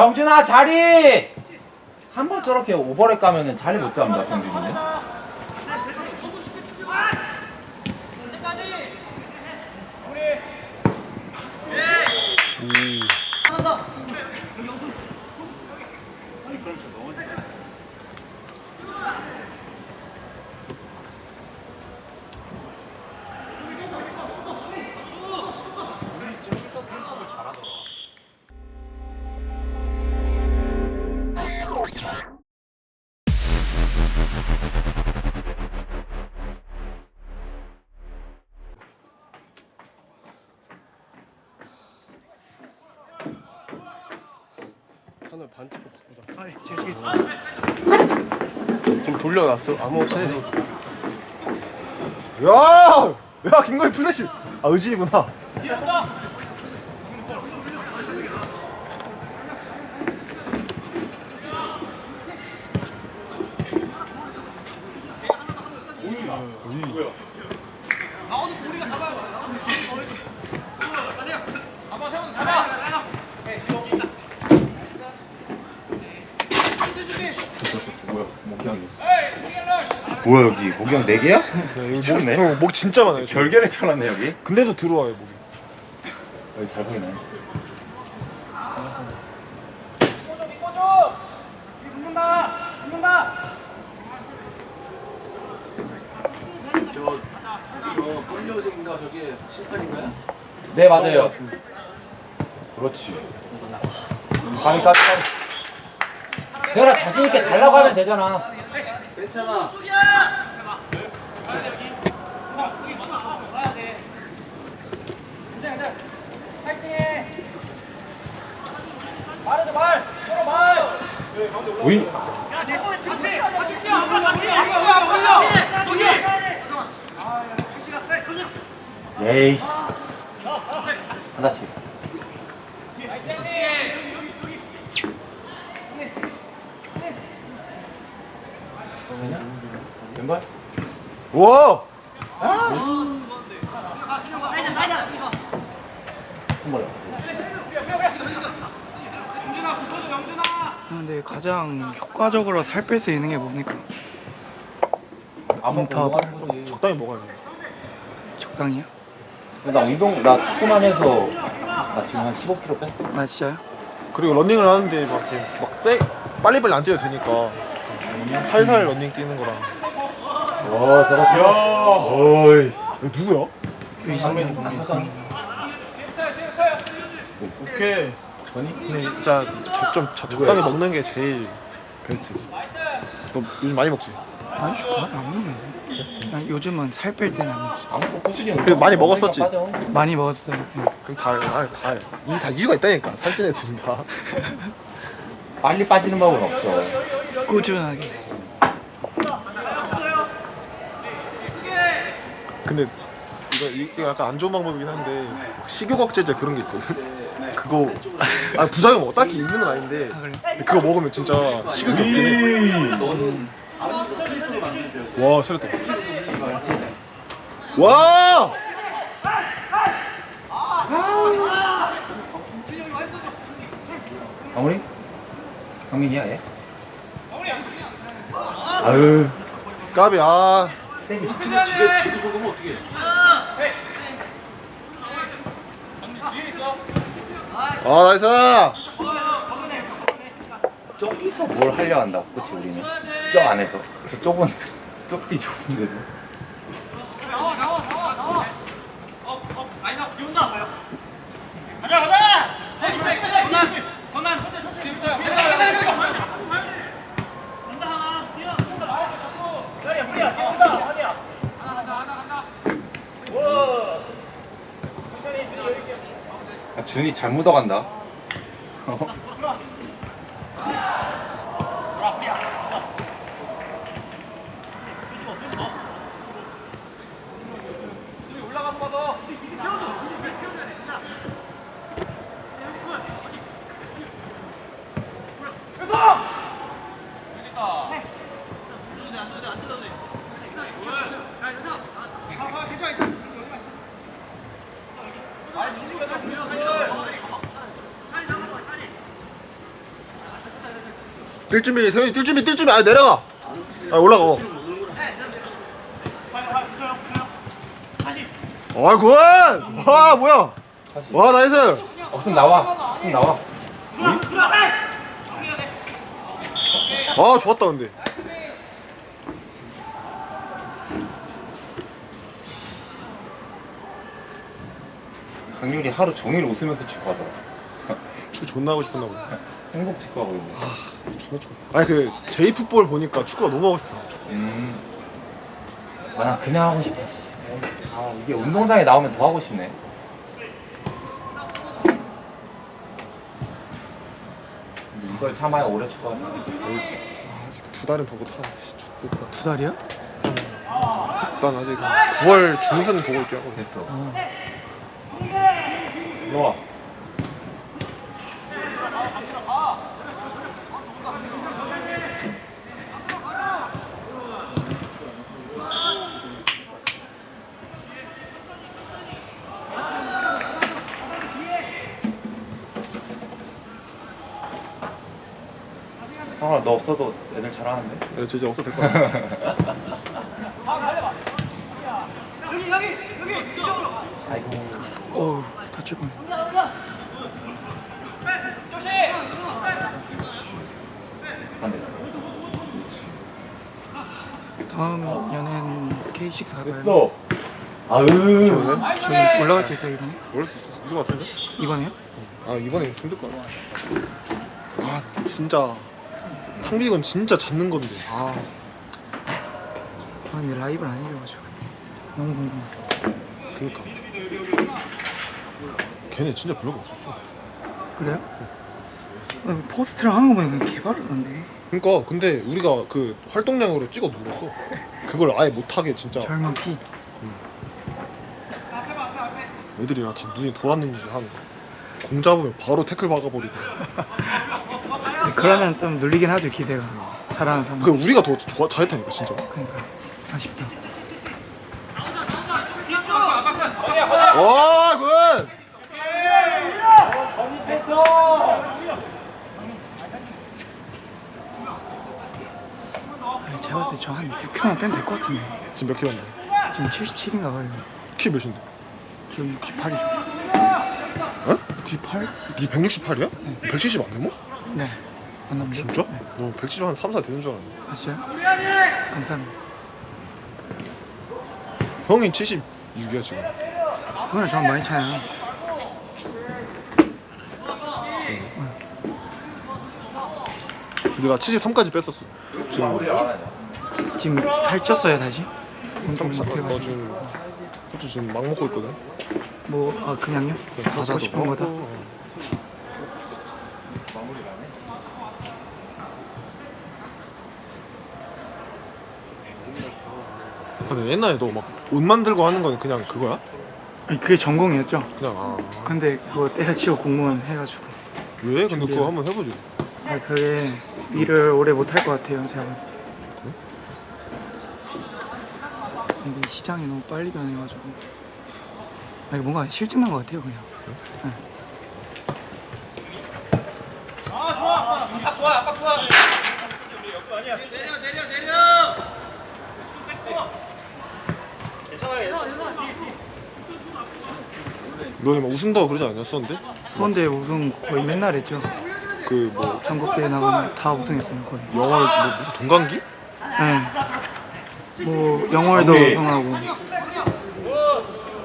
경준아 자리! 한 번 저렇게 오버랩 가면은 자리 못 잡는다 경준이는 하늘 반칙 바꾸자. 아, 예, 지금 돌려놨어. 아무것도 안 해. 야! 야, 김건희 플래시. 아, 의진이구나. 여기 목영 4개야? 미쳤네 목, 목 진짜 많아요. 지금. 결계를 쳐놨네 여기 근데도 들어와요, 목이. 여기 잘 보이네 저 꼴려생인가 저게 심판인가요? 네 맞아요 그렇지 가위까지 대현아 자신 있게 달라고 하면 되잖아 괜찮아. 오이 예이씨. 하나씩. 그러냐? 왼발? 우와! 한발 근데 가장 효과적으로 살 뺄 수 있는 게 뭡니까? 아무 다거 하는 거지 적당히 먹어야 돼. 적당히요? 나 운동 나 축구만 해서 나 지금 한 15kg 뺐어 아 진짜요? 그리고 런닝을 하는데 막 이렇게 막 세, 빨리빨리 안 뛰어도 되니까. 살살 런닝 뛰는 거랑. 와 잘했어 어이 이거 누구야? 화상이 오케이. 근데 진짜 저, 좀 저, 적당히 먹는 게 제일 벨트. 너 요즘 많이 먹지? 아니 좋아 안 먹는데 아니, 요즘은 살 뺄 때는 안 먹지 아무것도 꾸준히 그 많이 먹었었지? 빠져. 많이 먹었어요 네. 그럼 다, 아, 다, 이, 다 이유가 있다니까. 살찐 애들은 다. 빨리 빠지는 법은 없어 꾸준하게 근데 이거, 이거 약간 안 좋은 방법이긴 한데 식욕 억제제 그런 게 있거든. 그거 아 부작용 뭐 딱히 있는 건 아닌데 아 그래 근데 그거 먹으면 진짜 식욕이 없긴 해. 와 살렸다. 와! 강훈이? 강민이야 얘? 아유 까비 아. 지게 지게 속으면 어떻게? 아 나이스. 저기서 뭘 하려 한다 그치 우리는? 저 안에서. 저 좁은 좁디 좁은 데서 준이 잘 묻어간다 뛸 준비 세현이 뛸 준비 뛸 준비. 아 내려가. 아 올라가. 어. 아이 굿와 뭐야? 와 나이스. 없으면 나와. 없으면 나와. 아 좋았다 근데. 강률이 하루 종일 웃으면서 축구하더라. 축구 존나 하고 싶었나 보네 행복 축구하고 있네 축구 아니 그 제이풋볼 보니까 축구가 너무 하고 싶다 음. 아, 난 그냥 하고 싶어. 씨. 아, 이게 운동장에 나오면 더 하고 싶네. 근데 이걸 참아야 오래 축구하지. 아직 두 달은 더 못하 씨 좋겠다 두 살이야? 난 아직 한 9월 중순 보고 있게 하거든 됐어. 일로 와. 성아 너 없어도 애들 잘하는데? 야, 저 이제 없어도 될것 같아 아이고 어우 다칠 뻔. 안돼 다음 연애는 K6 가봐요. 됐어 아으 저희 올라갈 수 있어요 이번에? 모를 수 있어 무슨 말씀이죠? 이번에요? 아 이번에 힘들 것 같아 아 진짜 상비건 진짜 잡는 건데. 아. 아 근데 라이브를 안 해줘가지고. 너무 궁금해. 그니까. 걔네 진짜 별로가 없었어. 그래요? 어, 포스트랑 하는 거 보니까 개발이던데. 그니까 근데 우리가 그 활동량으로 찍어 눌렀어. 그걸 아예 못하게 진짜. 젊은 피. 애들이랑 다 눈이 돌았는지 하는 공 잡으면 바로 태클 박아버리고 그러면 좀 눌리긴 하죠 기세가. 잘하는 사람. 그 우리가 더 좋아, 잘했다니까 진짜 그러니까 아쉽다. 와 굿! 아니, 제가 봤을 때저한 6kg만 빼면 될 것 같은데. 지금 몇 킬로인데? 지금 77인가 봐요. 키 몇인데? 저 68이죠. 어? 98? 니 168이야? 170 안 넘어? 네. 안 넘죠? 진짜? 너170한 3, 4 되는 줄 알았네 아 진짜요? 감사합니다. 형이 76이야 지금 그거랑 저랑 많이 차요. 근데 나 73까지 뺐었어 지금 지금 살쪘어요 다시? 운동 나 못해가지고. 지금 솔직히 지금 막 먹고 있거든 뭐, 아 그냥요? 먹고 과자도 싶은 거다. 먹고, 어. 근데 옛날에 너막옷 만들고 하는 건 그냥 그거야? 아니 그게 전공이었죠. 그냥 아 근데 그거 때려치고 공무원 해가지고. 왜? 근데. 그거 한번 해보지 아 그게 일을 오래 못 할 것 같아요 제가 봤을 때. 이게 시장이 너무 빨리 변해가지고. 아니 뭔가 실증 난 것 같아요 그냥. 네. 너네 막 우승도 그러지 않았었는데? 수원대 우승 거의 맨날 했죠. 그 뭐 전국대회 나가면 다 우승했어요 거의. 영월 뭐 무슨 동강기? 네. 뭐 영월도 오케이. 우승하고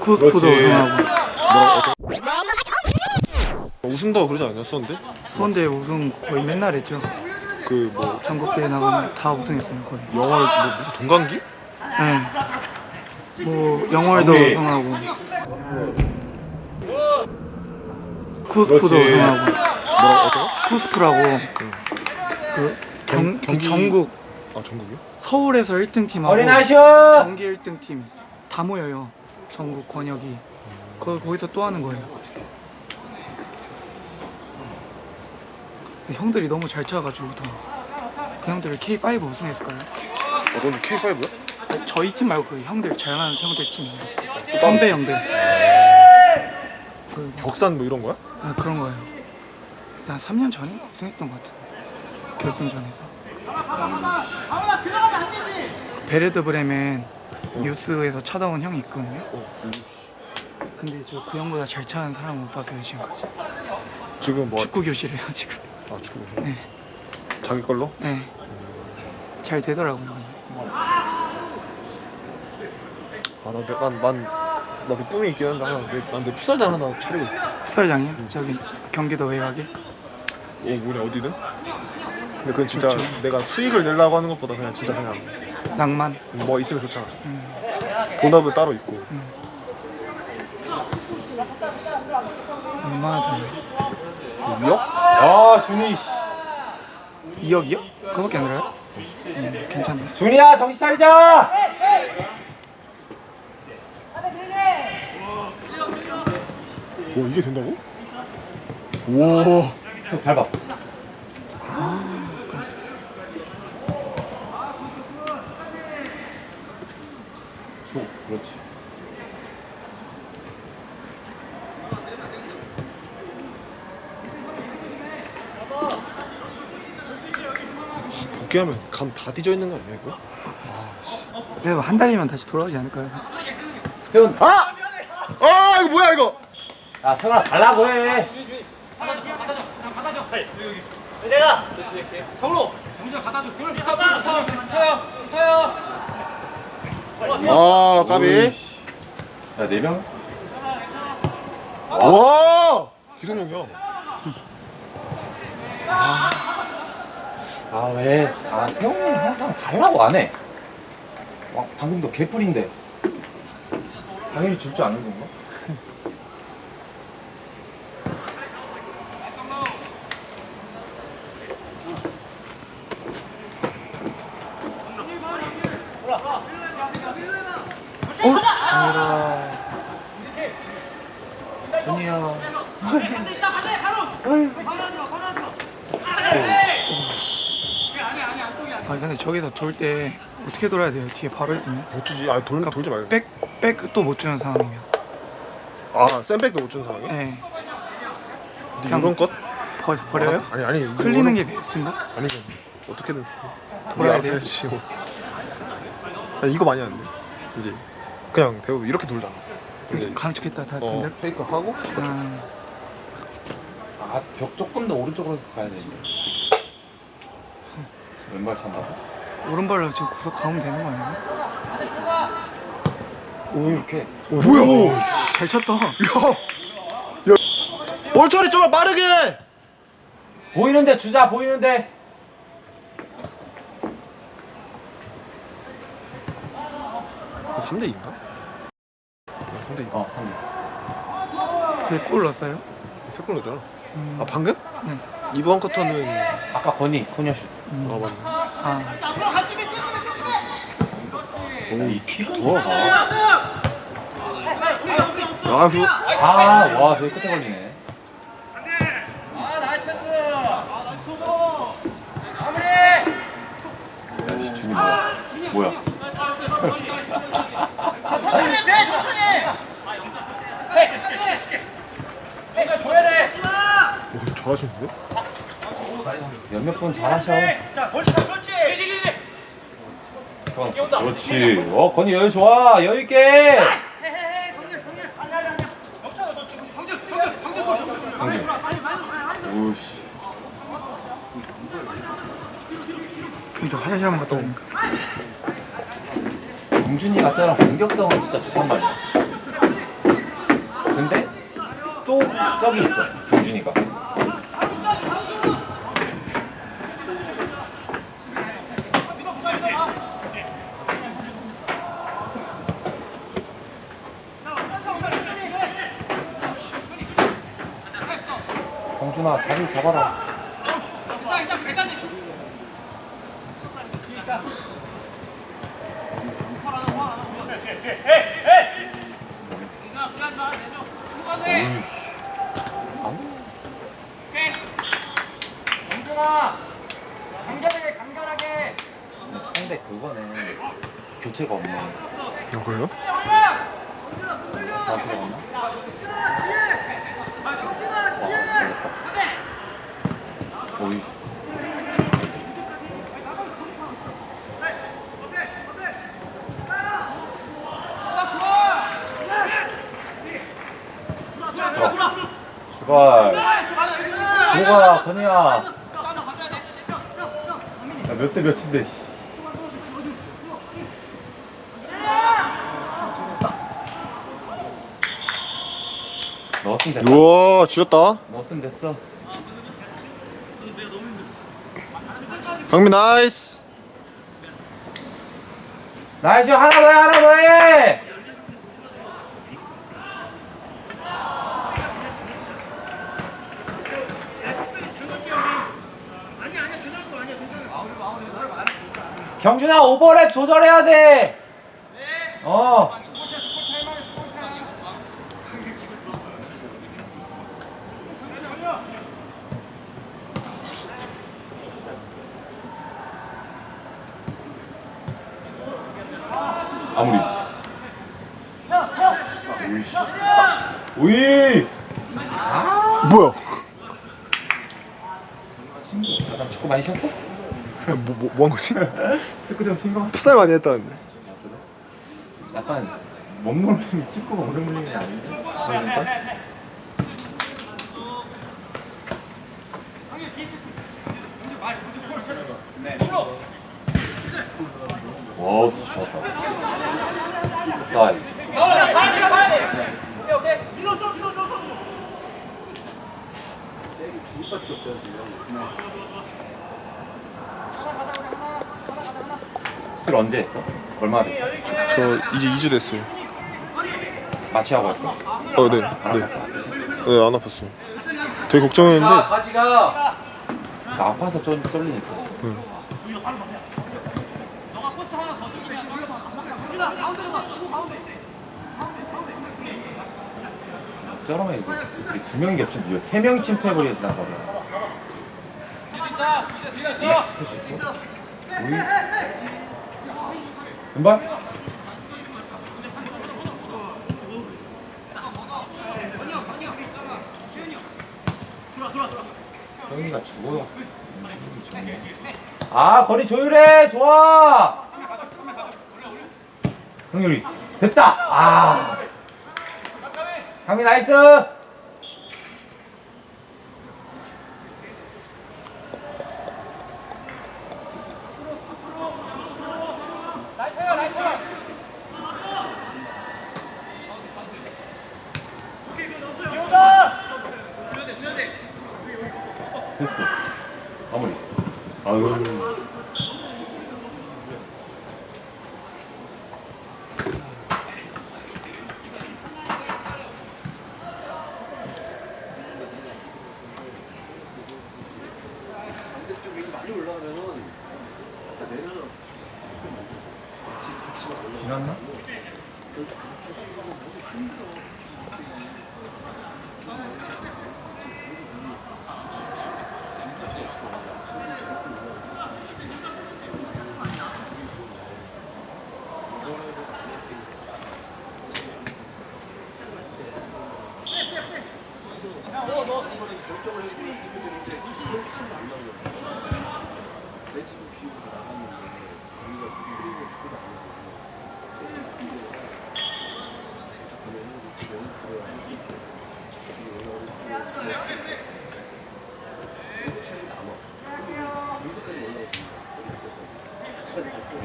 쿠스쿠도 그렇지. 우승하고 우승도 그러지 않았었는데? 수원대 우승 거의 맨날 했죠. 그 뭐 전국대회 나가면 다 우승했어요 거의. 영월 뭐 무슨 동강기? 네. 뭐 영월도 오케이. 우승하고 쿠스쿠도 그렇지. 우승하고 뭐라 어떤 거? 쿠스쿠라고 그 경, 경기- 전국 아 전국이요? 서울에서 1등 팀하고 어린아쇼 경기 1등 팀 다 모여요. 전국 권역이. 거, 거기서 또 하는 거예요. 형들이 너무 잘 쳐가지고 다. 그 형들이 K5 우승했을까요? 어 너는 K5야? 저희 팀 말고 그 형들 잘하는 형들 팀이에요. 선배 형들. 그, 격산 뭐 이런 거야? 네, 그런 거예요. 한 3년 전인가 우승했던 것 같은데. 결승전에서. 베레드 브레멘 뉴스에서 쳐다온 형이 있거든요. 근데 저 그 형보다 잘 차는 사람 못 봤어요 지금까지. 지금 뭐 축구 교실이에요 지금. 아 축구 네. 자기 걸로? 네. 잘 되더라고요. 근데. 아나 내가 난 나도 꿈이 있긴 한데 하나 내, 난내 풋살장 하나 차리고 있어 풋살장이요? 저기 경기도 외곽에. 오 뭐냐 어디든? 근데 그건 진짜 내가 수익을 내려고 하는 것보다 그냥 진짜 그냥 낭만. 뭐 있으면 좋잖아 본업은 따로 있고 얼마나 되나요? 2억? 아 준이 씨. 2억이요? 그거밖에 안 들어요? 음, 괜찮네. 준이야 정신 차리자. 와 이게 된다고? 와저 밟아. 줘, 그렇지. 복귀하면 감 다 뒤져 있는 거 아니야 이거? 그래도 한 달이면 다시 돌아오지 않을까요? 세훈, 아! 아 이거 뭐야 이거? 야 세훈아 달라고 해. 아 까비. 야 네 명? 와! 기성용이야 아 왜? 아 세훈이는 항상 달라고 안 해. 와, 방금도 개뿔인데. 당연히 줄줄 아는 건가? 아니라 준이야 아 근데 저기서 돌 때 어떻게 돌아야 돼요? 뒤에 바로 있으면? 못 주지 아 돌, 돌지 말고 백, 백도 못 주는 상황이면. 아 센백도 못 주는 상황이야? 네. 근데 그냥 이런 것? 버, 버려요? 아니 아니 이거 흘리는 이거는- 게 베스트인가? 아니 이거 어떻게든 돌아야 돼요? 아니 이거 많이 하는데 이제 그냥 대부분 이렇게 돌잖아 이제 감축했다 다 어 근데 페이크 하고 아, 아 벽 조금 더 오른쪽으로 가야 되는데 왼발 찬다고? 오른발로 지금 구석 가면 되는 거 아니야? 오 이렇게 뭐야 잘 쳤다. 야, 야, 볼 처리 좀 빠르게. 보이는데 주자 보이는데 3대 2인가? 3대 2. 어 3대 저희 골 넣었어요? 세골 넣잖아. 음, 아 방금? 네. 이번 쿼터는 아까 건이 소녀슛 음. 아 맞네. 아, 오이 킥 좋아. 좋아 아 그. 아와 저기 끝에 걸리네. 야씨 준이 뭐야? 뭐야 오, 잘하시는데? 몇몇 분 잘하셔. 어, 그렇지. 어 건이 여유 좋아. 여유 있게. 오씨 저 화장실 한번 갔다 오니까. 공준이 같잖아. 공격성은 진짜 좋단 말이야. 근데 또 저기 있어 공준이가 공준아 자리 잡아라 상대 그거네 교체가 없네 아 그래요? 다 들어갔나? 거의. 출발. 조가 건이야 몇 대 몇인데 씨. 넣었으면 됐다. 우와 지렸다. 넣었으면 됐어. 강민 나이스 나이스 하나 더 해 하나 더 해 경준아 오버랩 조절해야 돼. 어. 아무리. 오이씨. 오이. 뭐야 약간 축구 많이 쳤어? 뭐, 뭐, 뭐 한 거지? 축구 좀 신고. 풋살 많이 했다는데 약간 몸놀림이 축구가 물리는 게 아니지? 와, 좋았다. 사이 술 언제 했어? 얼마나 됐어? 저 이제 2주 됐어요 마취하고 했어? 어네네 안 아팠어? 그치? 네, 안 아팠어요 되게 걱정했는데 같이 가. 나 아파서 쫄, 쫄리니까. 저러면 이거 우리 두 명이 겹치면 이거 세 명이 침투해버린단 말이야. 우리 왼발? 형이가 죽어요. 아 거리 조율해 좋아. 형유리 됐다. 아. 강민 나이스. 됐어. 마무리. 아유. 근데 좀 여기 많이 올라가면은 아까 내려서 지났나?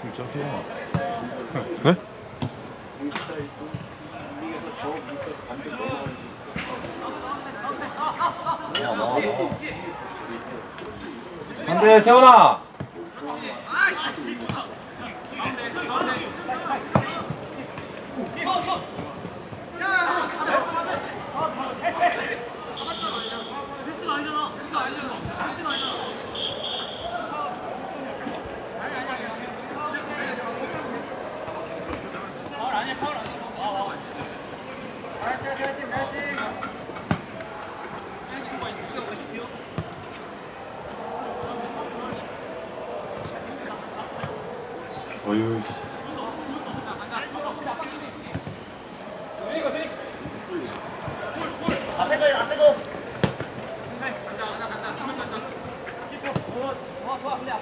불 저렇게 되면 어떡해? 네? 나와, 나와, 나와. 안돼 세훈아 어휴. 앞에도 앞에도. 간다 간다 간다. 좋아 좋아 좋아.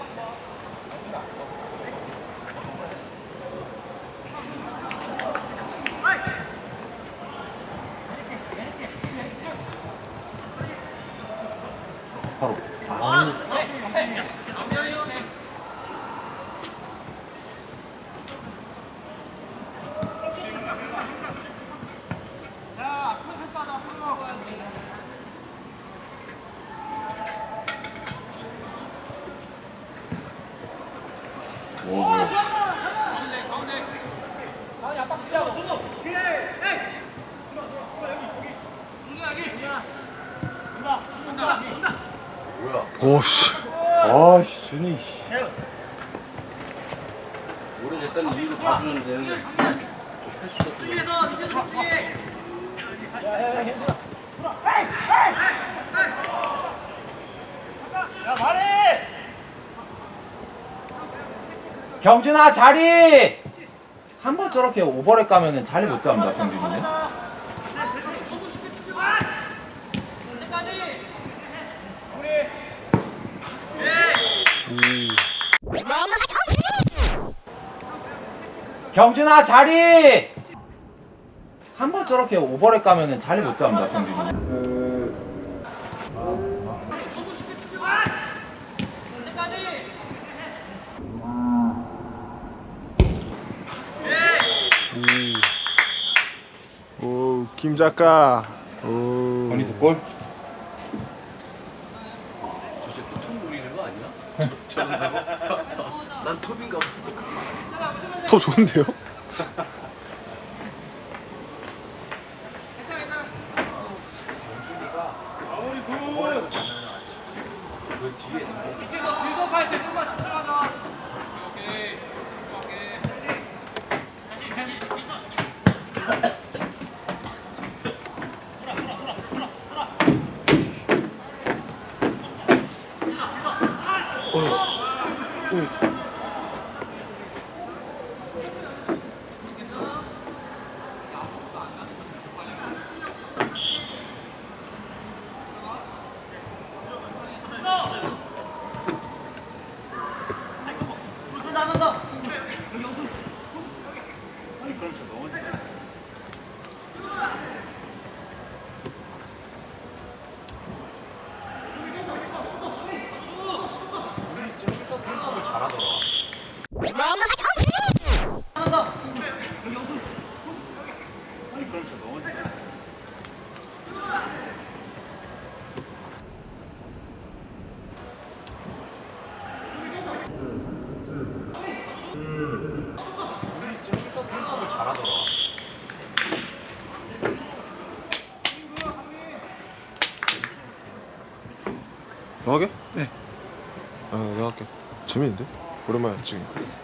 오씨 아씨 준이 씨. 오래됐다는 이유로 봐주는데 형님. 할 수가 없어. 경준아 자리. 한 번 저렇게 오버랩 가면은 자리 못 잡는다 경준이는. 경준아 자리. 한 번 저렇게 오버랩 가면은 자리 못 잡는다 경준이는. 김 작가. 오. 건이 득골. 저새 또톱 노리는 거 아니야? 난 톱인가 보다. 더 좋은데요? 그 뒤에 너 하게? 네. 아 내가 할게 재밌는데? 오랜만에 찍으니까 끝